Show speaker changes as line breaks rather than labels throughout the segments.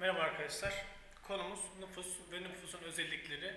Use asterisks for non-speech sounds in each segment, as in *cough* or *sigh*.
Merhaba arkadaşlar. Konumuz nüfus ve nüfusun özellikleri.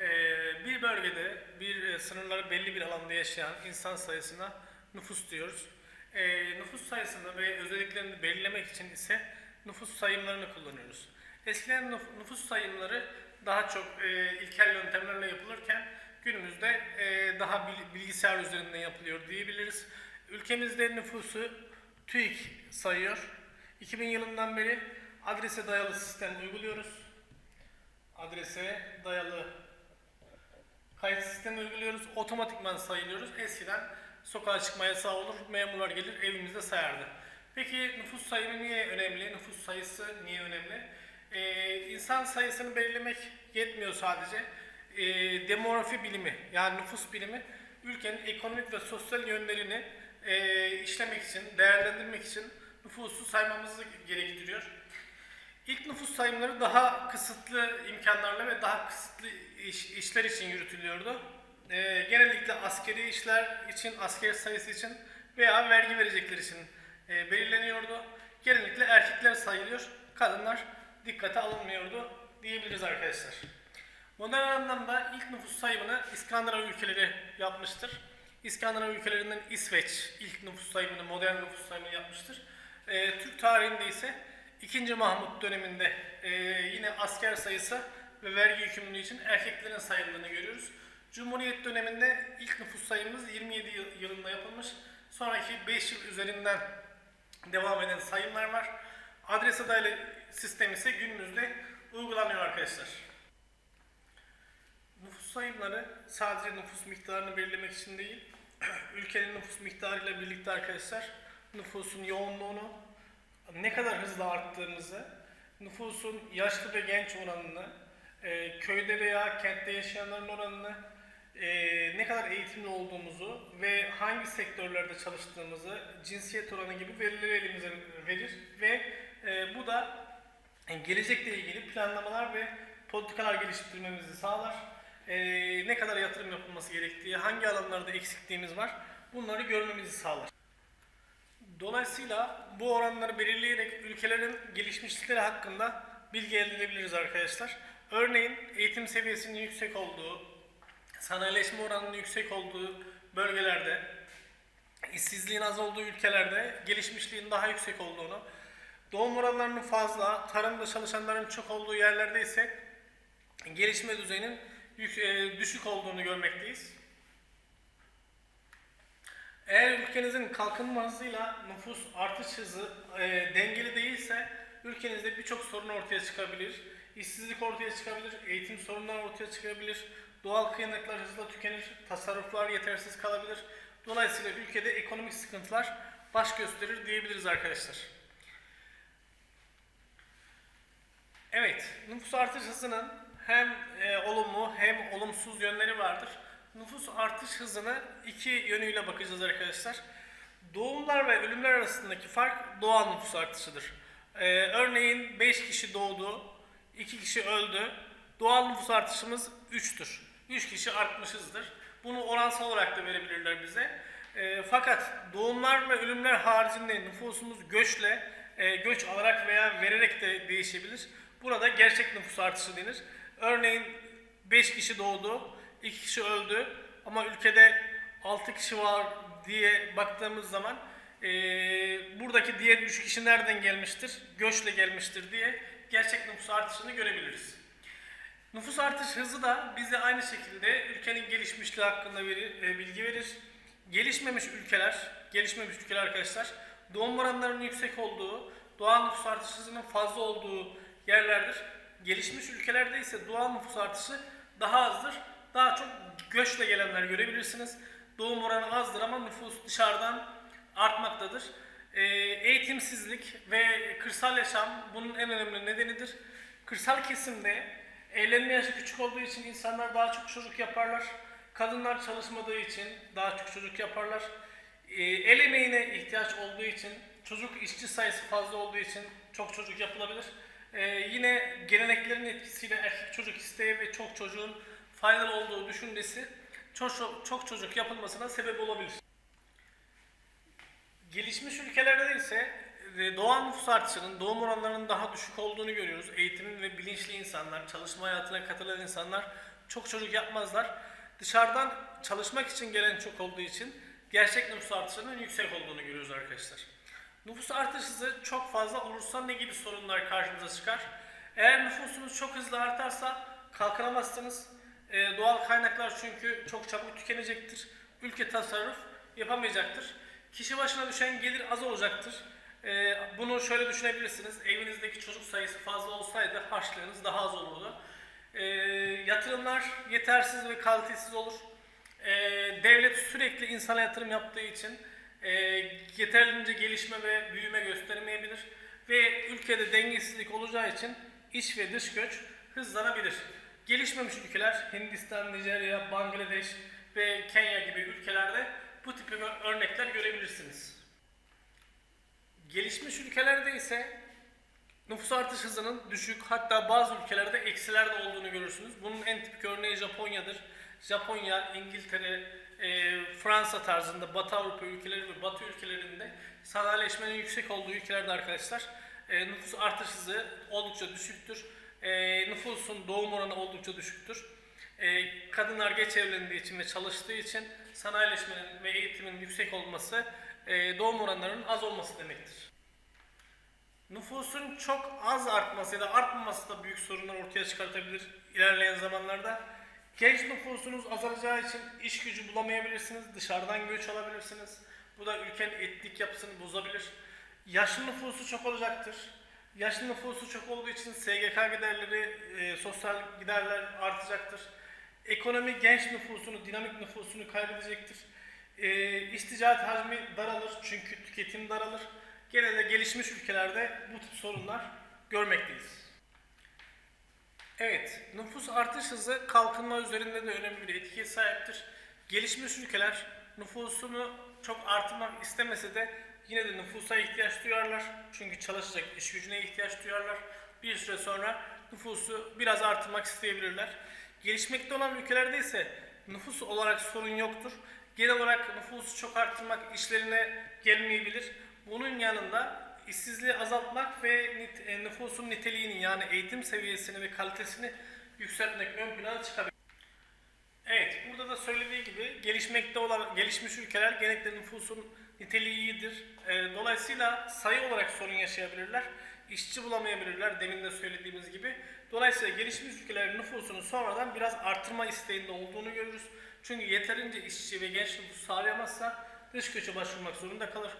Ee, bir bölgede bir e, sınırları belli bir alanda yaşayan insan sayısına nüfus diyoruz. Ee, nüfus sayısını ve özelliklerini belirlemek için ise nüfus sayımlarını kullanıyoruz. Eskiden nüf- nüfus sayımları daha çok e, ilkel yöntemlerle yapılırken günümüzde e, daha bil- bilgisayar üzerinden yapılıyor diyebiliriz. Ülkemizde nüfusu TÜİK sayıyor. 2000 yılından beri adrese dayalı sistem uyguluyoruz. Adrese dayalı kayıt sistemi uyguluyoruz. Otomatikman sayılıyoruz. Eskiden sokağa çıkma yasağı olur, memurlar gelir evimizde sayardı. Peki nüfus sayımı niye önemli? Nüfus sayısı niye önemli? Ee, insan sayısını belirlemek yetmiyor sadece. Ee, demografi bilimi yani nüfus bilimi ülkenin ekonomik ve sosyal yönlerini e, işlemek için, değerlendirmek için nüfusu saymamızı gerektiriyor. İlk nüfus sayımları daha kısıtlı imkanlarla ve daha kısıtlı iş- işler için yürütülüyordu. Ee, genellikle askeri işler için, asker sayısı için veya vergi verecekler için e, belirleniyordu. Genellikle erkekler sayılıyor, kadınlar dikkate alınmıyordu diyebiliriz arkadaşlar. Modern anlamda ilk nüfus sayımını İskandinav ülkeleri yapmıştır. İskandinav ülkelerinden İsveç ilk nüfus sayımını, modern nüfus sayımını yapmıştır. Ee, Türk tarihinde ise 2. Mahmut döneminde e, yine asker sayısı ve vergi yükümlülüğü için erkeklerin sayıldığını görüyoruz. Cumhuriyet döneminde ilk nüfus sayımımız 27 yıl- yılında yapılmış. Sonraki 5 yıl üzerinden devam eden sayımlar var. Adres adaylı sistem ise günümüzde uygulanıyor arkadaşlar. Nüfus sayımları sadece nüfus miktarını belirlemek için değil, *clears throat* ülkenin nüfus miktarıyla birlikte arkadaşlar nüfusun yoğunluğunu, ne kadar hızlı arttığımızı, nüfusun yaşlı ve genç oranını, e, köyde veya kentte yaşayanların oranını, e, ne kadar eğitimli olduğumuzu ve hangi sektörlerde çalıştığımızı, cinsiyet oranı gibi verileri elimize verir ve e, bu da gelecekle ilgili planlamalar ve politikalar geliştirmemizi sağlar. E, ne kadar yatırım yapılması gerektiği, hangi alanlarda eksikliğimiz var bunları görmemizi sağlar. Dolayısıyla bu oranları belirleyerek ülkelerin gelişmişlikleri hakkında bilgi elde edebiliriz arkadaşlar. Örneğin eğitim seviyesinin yüksek olduğu, sanayileşme oranının yüksek olduğu bölgelerde, işsizliğin az olduğu ülkelerde gelişmişliğin daha yüksek olduğunu, doğum oranlarının fazla, tarımda çalışanların çok olduğu yerlerde ise gelişme düzeyinin e, düşük olduğunu görmekteyiz. Eğer ülkenizin kalkınma hızıyla nüfus artış hızı e, dengeli değilse ülkenizde birçok sorun ortaya çıkabilir. İşsizlik ortaya çıkabilir, eğitim sorunları ortaya çıkabilir, doğal kaynaklar hızla tükenir, tasarruflar yetersiz kalabilir. Dolayısıyla ülkede ekonomik sıkıntılar baş gösterir diyebiliriz arkadaşlar. Evet, nüfus artış hızının hem e, olumlu hem olumsuz yönleri vardır. Nüfus artış hızına iki yönüyle bakacağız arkadaşlar. Doğumlar ve ölümler arasındaki fark doğal nüfus artışıdır. E, örneğin 5 kişi doğdu, 2 kişi öldü. Doğal nüfus artışımız 3'tür. 3 kişi artmışızdır. Bunu oransal olarak da verebilirler bize. E, fakat doğumlar ve ölümler haricinde nüfusumuz göçle, e, göç alarak veya vererek de değişebilir. Burada gerçek nüfus artışı denir. Örneğin 5 kişi doğdu, 2 kişi öldü ama ülkede 6 kişi var diye baktığımız zaman e, buradaki diğer 3 kişi nereden gelmiştir? Göçle gelmiştir diye gerçek nüfus artışını görebiliriz. Nüfus artış hızı da bize aynı şekilde ülkenin gelişmişliği hakkında e, bilgi verir. Gelişmemiş ülkeler, gelişmemiş ülkeler arkadaşlar, doğum oranlarının yüksek olduğu, doğal nüfus artış hızının fazla olduğu yerlerdir. Gelişmiş ülkelerde ise doğal nüfus artışı daha azdır. Daha çok göçle gelenler görebilirsiniz. Doğum oranı azdır ama nüfus dışarıdan artmaktadır. E, eğitimsizlik ve kırsal yaşam bunun en önemli nedenidir. Kırsal kesimde evlenme yaşı küçük olduğu için insanlar daha çok çocuk yaparlar. Kadınlar çalışmadığı için daha çok çocuk yaparlar. E, el emeğine ihtiyaç olduğu için, çocuk işçi sayısı fazla olduğu için çok çocuk yapılabilir. E, yine geleneklerin etkisiyle erkek çocuk isteği ve çok çocuğun faydalı olduğu düşüncesi çok, çok çocuk yapılmasına sebep olabilir. Gelişmiş ülkelerde ise e, doğal nüfus artışının doğum oranlarının daha düşük olduğunu görüyoruz. Eğitimli ve bilinçli insanlar, çalışma hayatına katılan insanlar çok çocuk yapmazlar. Dışarıdan çalışmak için gelen çok olduğu için gerçek nüfus artışının yüksek olduğunu görüyoruz arkadaşlar. Nüfus artış hızı çok fazla olursa ne gibi sorunlar karşımıza çıkar? Eğer nüfusunuz çok hızlı artarsa kalkınamazsınız. Ee, doğal kaynaklar çünkü çok çabuk tükenecektir. Ülke tasarruf yapamayacaktır. Kişi başına düşen gelir az olacaktır. Ee, bunu şöyle düşünebilirsiniz. Evinizdeki çocuk sayısı fazla olsaydı harçlığınız daha az olurdu. Ee, yatırımlar yetersiz ve kalitesiz olur. Ee, devlet sürekli insana yatırım yaptığı için e, yeterince gelişme ve büyüme göstermeyebilir ve ülkede dengesizlik olacağı için iç ve dış göç hızlanabilir. Gelişmemiş ülkeler Hindistan, Nijerya, Bangladeş ve Kenya gibi ülkelerde bu tip örnekler görebilirsiniz. Gelişmiş ülkelerde ise nüfus artış hızının düşük hatta bazı ülkelerde eksilerde olduğunu görürsünüz. Bunun en tipik örneği Japonya'dır. Japonya, İngiltere, e, Fransa tarzında Batı Avrupa ülkeleri ve Batı ülkelerinde sanayileşmenin yüksek olduğu ülkelerde arkadaşlar e, nüfus artış hızı oldukça düşüktür. E, nüfusun doğum oranı oldukça düşüktür. E, kadınlar geç evlendiği için ve çalıştığı için sanayileşmenin ve eğitimin yüksek olması e, doğum oranlarının az olması demektir. Nüfusun çok az artması ya da artmaması da büyük sorunlar ortaya çıkartabilir ilerleyen zamanlarda. Genç nüfusunuz azalacağı için iş gücü bulamayabilirsiniz, dışarıdan göç alabilirsiniz. Bu da ülkenin etnik yapısını bozabilir. Yaşlı nüfusu çok olacaktır. Yaşlı nüfusu çok olduğu için SGK giderleri, e, sosyal giderler artacaktır. Ekonomi genç nüfusunu, dinamik nüfusunu kaybedecektir. E, iş ticaret hacmi daralır çünkü tüketim daralır. Genelde gelişmiş ülkelerde bu tip sorunlar görmekteyiz. Evet, nüfus artış hızı kalkınma üzerinde de önemli bir etkiye sahiptir. Gelişmiş ülkeler nüfusunu çok artırmak istemese de yine de nüfusa ihtiyaç duyarlar. Çünkü çalışacak iş gücüne ihtiyaç duyarlar. Bir süre sonra nüfusu biraz artırmak isteyebilirler. Gelişmekte olan ülkelerde ise nüfus olarak sorun yoktur. Genel olarak nüfusu çok arttırmak işlerine gelmeyebilir. Bunun yanında işsizliği azaltmak ve e, nüfusun niteliğini yani eğitim seviyesini ve kalitesini yükseltmek ön plana çıkabilir. Evet, burada da söylediği gibi gelişmekte olan gelişmiş ülkeler genellikle nüfusun niteliği iyidir. E, dolayısıyla sayı olarak sorun yaşayabilirler. İşçi bulamayabilirler demin de söylediğimiz gibi. Dolayısıyla gelişmiş ülkelerin nüfusunu sonradan biraz artırma isteğinde olduğunu görürüz. Çünkü yeterince işçi ve genç nüfus sağlayamazsa dış göçe başvurmak zorunda kalır.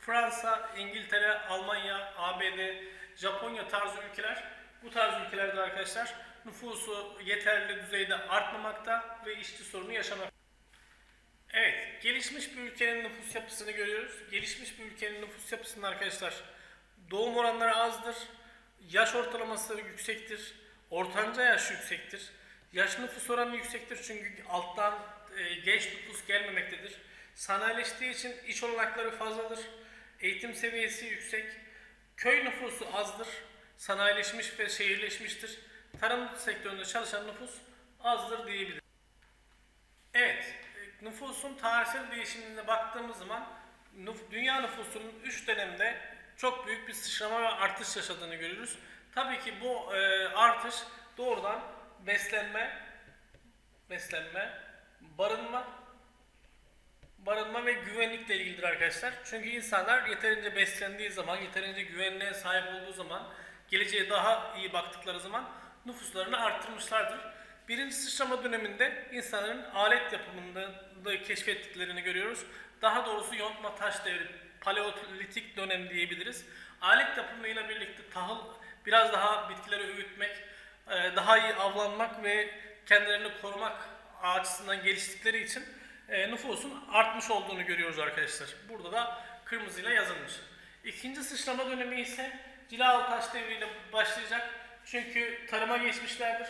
Fransa, İngiltere, Almanya, ABD, Japonya tarzı ülkeler bu tarz ülkelerde arkadaşlar nüfusu yeterli düzeyde artmamakta ve işçi sorunu yaşamakta. Evet, gelişmiş bir ülkenin nüfus yapısını görüyoruz. Gelişmiş bir ülkenin nüfus yapısında arkadaşlar doğum oranları azdır, yaş ortalaması yüksektir, ortanca yaş yüksektir, yaş nüfus oranı yüksektir çünkü alttan e, genç nüfus gelmemektedir. Sanayileştiği için iş olanakları fazladır, eğitim seviyesi yüksek, köy nüfusu azdır, sanayileşmiş ve şehirleşmiştir. Tarım sektöründe çalışan nüfus azdır diyebiliriz. Evet, nüfusun tarihsel değişimine baktığımız zaman nüf- dünya nüfusunun 3 dönemde çok büyük bir sıçrama ve artış yaşadığını görüyoruz. Tabii ki bu e, artış doğrudan beslenme, beslenme, barınma, barınma ve güvenlikle ilgilidir arkadaşlar. Çünkü insanlar yeterince beslendiği zaman, yeterince güvenliğe sahip olduğu zaman, geleceğe daha iyi baktıkları zaman nüfuslarını arttırmışlardır. Birinci sıçrama döneminde insanların alet yapımında da keşfettiklerini görüyoruz. Daha doğrusu yontma taş devri, paleolitik dönem diyebiliriz. Alet yapımıyla birlikte tahıl biraz daha bitkileri öğütmek, e, daha iyi avlanmak ve kendilerini korumak açısından geliştikleri için e, nüfusun artmış olduğunu görüyoruz arkadaşlar. Burada da kırmızıyla yazılmış. İkinci sıçrama dönemi ise Cilalı Taş devriyle başlayacak. Çünkü tarıma geçmişlerdir.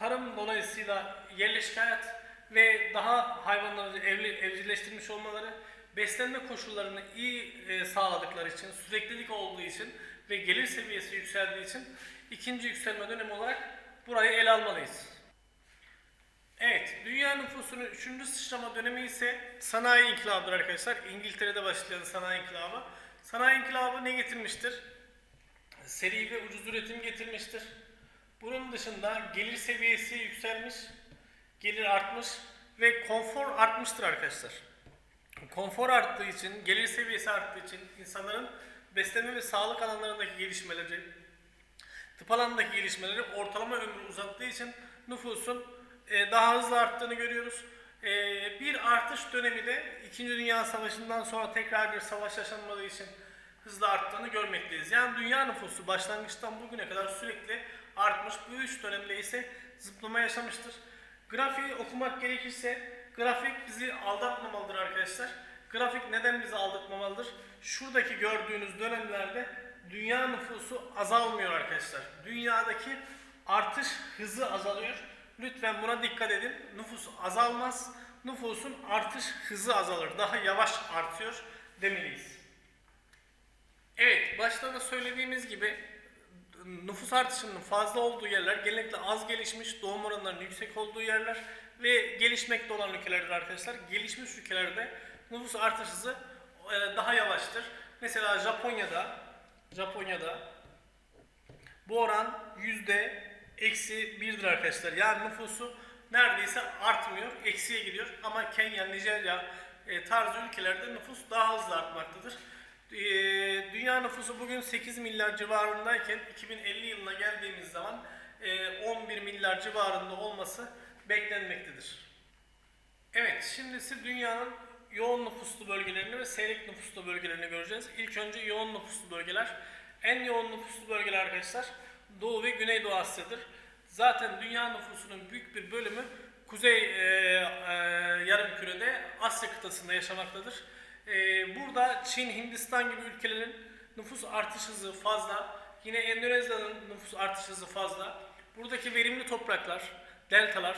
Tarım dolayısıyla yerleşik hayat ve daha hayvanları evli, evcilleştirmiş olmaları, beslenme koşullarını iyi e, sağladıkları için, süreklilik olduğu için ve gelir seviyesi yükseldiği için ikinci yükselme dönemi olarak burayı ele almalıyız. Evet, dünya nüfusunun üçüncü sıçrama dönemi ise sanayi inkılabıdır arkadaşlar. İngiltere'de başlayan sanayi inkılabı. Sanayi inkılabı ne getirmiştir? Seri ve ucuz üretim getirmiştir. Bunun dışında gelir seviyesi yükselmiş, gelir artmış ve konfor artmıştır arkadaşlar. Konfor arttığı için, gelir seviyesi arttığı için insanların beslenme ve sağlık alanlarındaki gelişmeleri, tıp alanındaki gelişmeleri ortalama ömrü uzattığı için nüfusun e, daha hızlı arttığını görüyoruz. E, bir artış dönemi de 2. Dünya Savaşı'ndan sonra tekrar bir savaş yaşanmadığı için hızlı arttığını görmekteyiz. Yani dünya nüfusu başlangıçtan bugüne kadar sürekli artmış. Bu üç dönemde ise zıplama yaşamıştır. Grafiği okumak gerekirse grafik bizi aldatmamalıdır arkadaşlar. Grafik neden bizi aldatmamalıdır? Şuradaki gördüğünüz dönemlerde dünya nüfusu azalmıyor arkadaşlar. Dünyadaki artış hızı azalıyor. Lütfen buna dikkat edin. Nüfus azalmaz. Nüfusun artış hızı azalır. Daha yavaş artıyor demeliyiz. Evet, başta da söylediğimiz gibi nüfus artışının fazla olduğu yerler genellikle az gelişmiş, doğum oranlarının yüksek olduğu yerler ve gelişmekte olan ülkelerdir arkadaşlar. Gelişmiş ülkelerde nüfus artış e, daha yavaştır. Mesela Japonya'da Japonya'da bu oran yüzde eksi birdir arkadaşlar. Yani nüfusu neredeyse artmıyor, eksiye gidiyor. Ama Kenya, Nijerya e, tarzı ülkelerde nüfus daha hızlı artmaktadır. E, dünya nüfusu bugün 8 milyar civarındayken 2050 yılına geldiğimiz zaman e, 11 milyar civarında olması beklenmektedir. Evet, şimdi ise dünyanın yoğun nüfuslu bölgelerini ve seyrek nüfuslu bölgelerini göreceğiz. İlk önce yoğun nüfuslu bölgeler. En yoğun nüfuslu bölgeler arkadaşlar Doğu ve Güneydoğu Asya'dır. Zaten dünya nüfusunun büyük bir bölümü Kuzey e, e, yarımkürede Asya kıtasında yaşamaktadır. E, burada Çin, Hindistan gibi ülkelerin nüfus artış hızı fazla. Yine Endonezya'nın nüfus artış hızı fazla. Buradaki verimli topraklar, deltalar,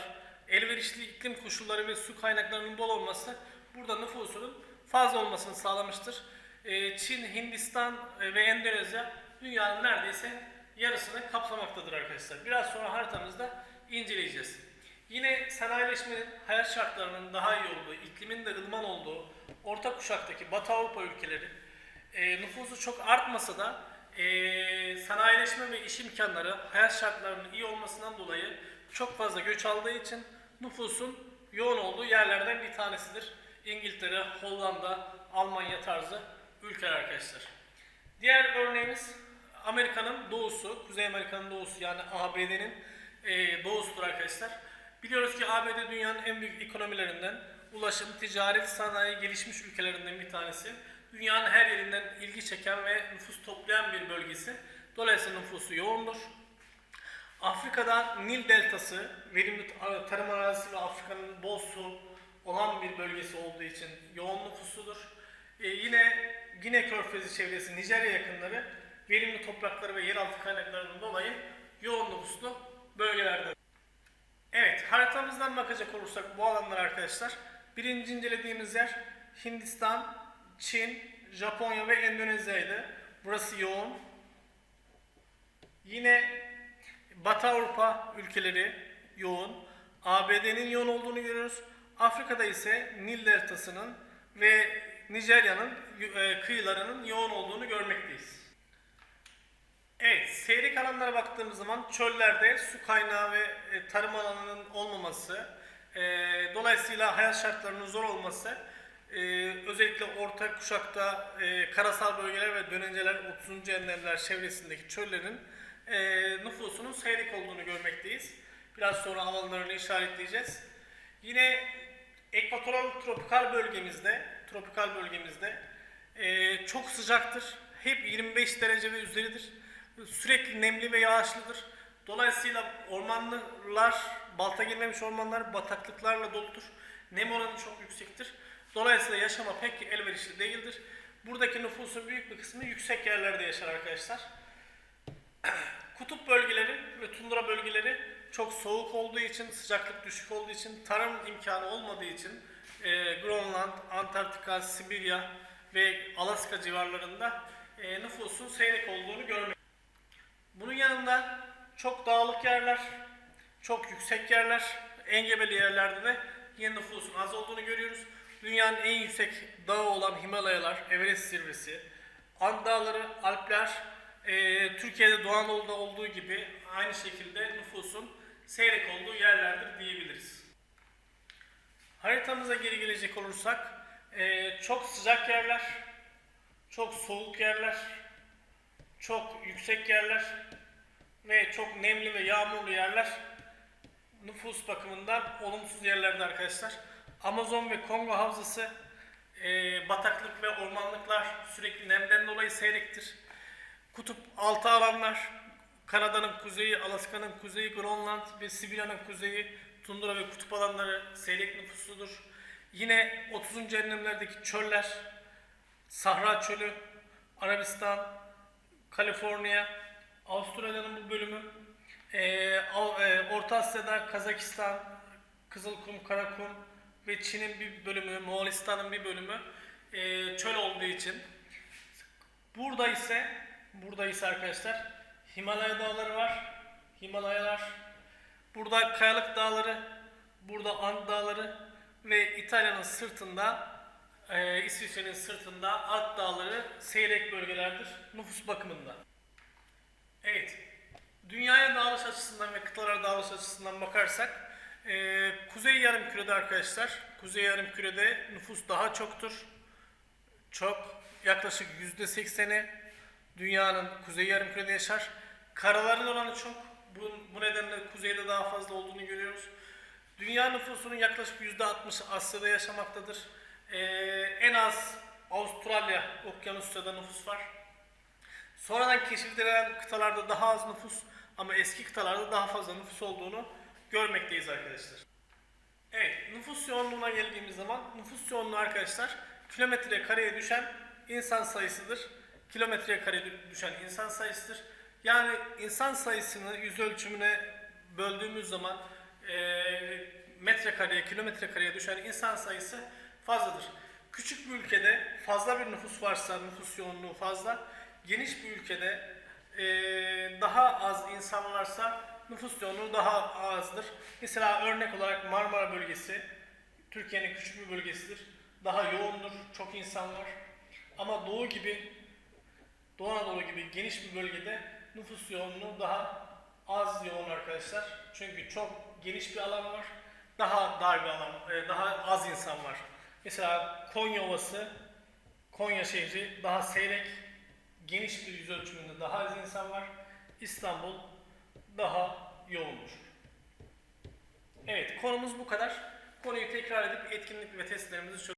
elverişli iklim koşulları ve su kaynaklarının bol olması burada nüfusunun fazla olmasını sağlamıştır. Ee, Çin, Hindistan e, ve Endonezya dünyanın neredeyse yarısını kapsamaktadır arkadaşlar. Biraz sonra haritamızda inceleyeceğiz. Yine sanayileşmenin hayat şartlarının daha iyi olduğu, iklimin de ılıman olduğu orta kuşaktaki Batı Avrupa ülkeleri e, nüfusu çok artmasa da e, sanayileşme ve iş imkanları hayat şartlarının iyi olmasından dolayı çok fazla göç aldığı için nüfusun yoğun olduğu yerlerden bir tanesidir. İngiltere, Hollanda, Almanya tarzı ülkeler arkadaşlar. Diğer örneğimiz Amerika'nın doğusu, Kuzey Amerika'nın doğusu yani ABD'nin e, doğusudur arkadaşlar. Biliyoruz ki ABD dünyanın en büyük ekonomilerinden, ulaşım, ticaret, sanayi gelişmiş ülkelerinden bir tanesi. Dünyanın her yerinden ilgi çeken ve nüfus toplayan bir bölgesi. Dolayısıyla nüfusu yoğundur. Afrika'da Nil Deltası, verimli tarım arazisi ve Afrika'nın bol su olan bir bölgesi olduğu için yoğun nüfusludur. Ee, yine Gine Körfezi çevresi, Nijerya yakınları verimli toprakları ve yeraltı kaynaklarından dolayı yoğun nüfuslu bölgelerdir. Evet, haritamızdan bakacak olursak bu alanlar arkadaşlar, birinci incelediğimiz yer Hindistan, Çin, Japonya ve Endonezya'ydı. Burası yoğun. Yine Batı Avrupa ülkeleri yoğun. ABD'nin yoğun olduğunu görüyoruz. Afrika'da ise Nil Deltası'nın ve Nijerya'nın e, kıyılarının yoğun olduğunu görmekteyiz. Evet, seyrek alanlara baktığımız zaman çöllerde su kaynağı ve e, tarım alanının olmaması, e, dolayısıyla hayat şartlarının zor olması, özellikle orta kuşakta karasal bölgeler ve dönenceler, 30. enlemler çevresindeki çöllerin nüfusunun seyrek olduğunu görmekteyiz. Biraz sonra alanlarını işaretleyeceğiz. Yine ekvatoral tropikal bölgemizde, tropikal bölgemizde e, çok sıcaktır. Hep 25 derece ve üzeridir. Sürekli nemli ve yağışlıdır. Dolayısıyla ormanlar, balta girmemiş ormanlar bataklıklarla doludur. Nem oranı çok yüksektir. Dolayısıyla yaşama pek elverişli değildir. Buradaki nüfusun büyük bir kısmı yüksek yerlerde yaşar arkadaşlar. *clears throat* Kutup bölgeleri ve tundra bölgeleri çok soğuk olduğu için, sıcaklık düşük olduğu için, tarım imkanı olmadığı için e, Grönland, Antarktika, Sibirya ve Alaska civarlarında e, nüfusun seyrek olduğunu görmek. Bunun yanında çok dağlık yerler, çok yüksek yerler, engebeli yerlerde de yine nüfusun az olduğunu görüyoruz. Dünyanın en yüksek dağı olan Himalayalar, Everest zirvesi, Ant Dağları, Alpler, e, Türkiye'de Doğu olduğu gibi aynı şekilde nüfusun seyrek olduğu yerlerdir diyebiliriz. Haritamıza geri gelecek olursak e, çok sıcak yerler, çok soğuk yerler, çok yüksek yerler ve çok nemli ve yağmurlu yerler nüfus bakımından olumsuz yerlerde arkadaşlar. Amazon ve Kongo havzası e, bataklık ve ormanlıklar sürekli nemden dolayı seyrektir. Kutup altı alanlar, Kanada'nın kuzeyi, Alaska'nın kuzeyi, Grönland ve Sibirya'nın kuzeyi, tundra ve kutup alanları seyrek nüfusludur. Yine 30. enlemlerdeki çöller, Sahra Çölü, Arabistan, Kaliforniya, Avustralya'nın bu bölümü, e, Orta Asya'da Kazakistan, Kızılkum, Karakum ve Çin'in bir bölümü, Moğolistan'ın bir bölümü e, çöl olduğu için. Burada ise, burada ise arkadaşlar Himalaya dağları var. Himalayalar. Burada Kayalık Dağları, burada Ant Dağları ve İtalya'nın sırtında, e, İsviçre'nin sırtında Alp Dağları seyrek bölgelerdir nüfus bakımından. Açısından ve kıtalara dağılış açısından bakarsak, e, Kuzey Yarımküre'de arkadaşlar, Kuzey Yarımküre'de nüfus daha çoktur. Çok, yaklaşık yüzde sekseni dünyanın Kuzey Yarımküre'de yaşar. Karaların oranı çok. Bu, bu nedenle kuzeyde daha fazla olduğunu görüyoruz. Dünya nüfusunun yaklaşık yüzde 60'ı Asya'da yaşamaktadır. Ee, en az Avustralya, Okyanusya'da nüfus var. Sonradan keşfedilen kıtalarda daha az nüfus ama eski kıtalarda daha fazla nüfus olduğunu görmekteyiz arkadaşlar. Evet, nüfus yoğunluğuna geldiğimiz zaman nüfus yoğunluğu arkadaşlar kilometre kareye düşen insan sayısıdır. Kilometreye kareye dü- düşen insan sayısıdır. Yani insan sayısını yüz ölçümüne böldüğümüz zaman eee metrekareye, kilometrekareye düşen insan sayısı fazladır. Küçük bir ülkede fazla bir nüfus varsa, nüfus yoğunluğu fazla, geniş bir ülkede eee, daha az insan varsa nüfus yoğunluğu daha azdır. Mesela örnek olarak Marmara bölgesi Türkiye'nin küçük bir bölgesidir. Daha yoğundur, çok insan var. Ama Doğu gibi, Doğu Anadolu gibi geniş bir bölgede nüfus yoğunluğu daha az yoğun arkadaşlar. Çünkü çok geniş bir alan var. Daha dar bir alan, e, daha az insan var. Mesela Konya Ovası, Konya şehri daha seyrek, geniş bir yüz ölçümünde daha az insan var. İstanbul daha yoğundur. Evet, konumuz bu kadar. Konuyu tekrar edip etkinlik ve testlerimizi çözelim.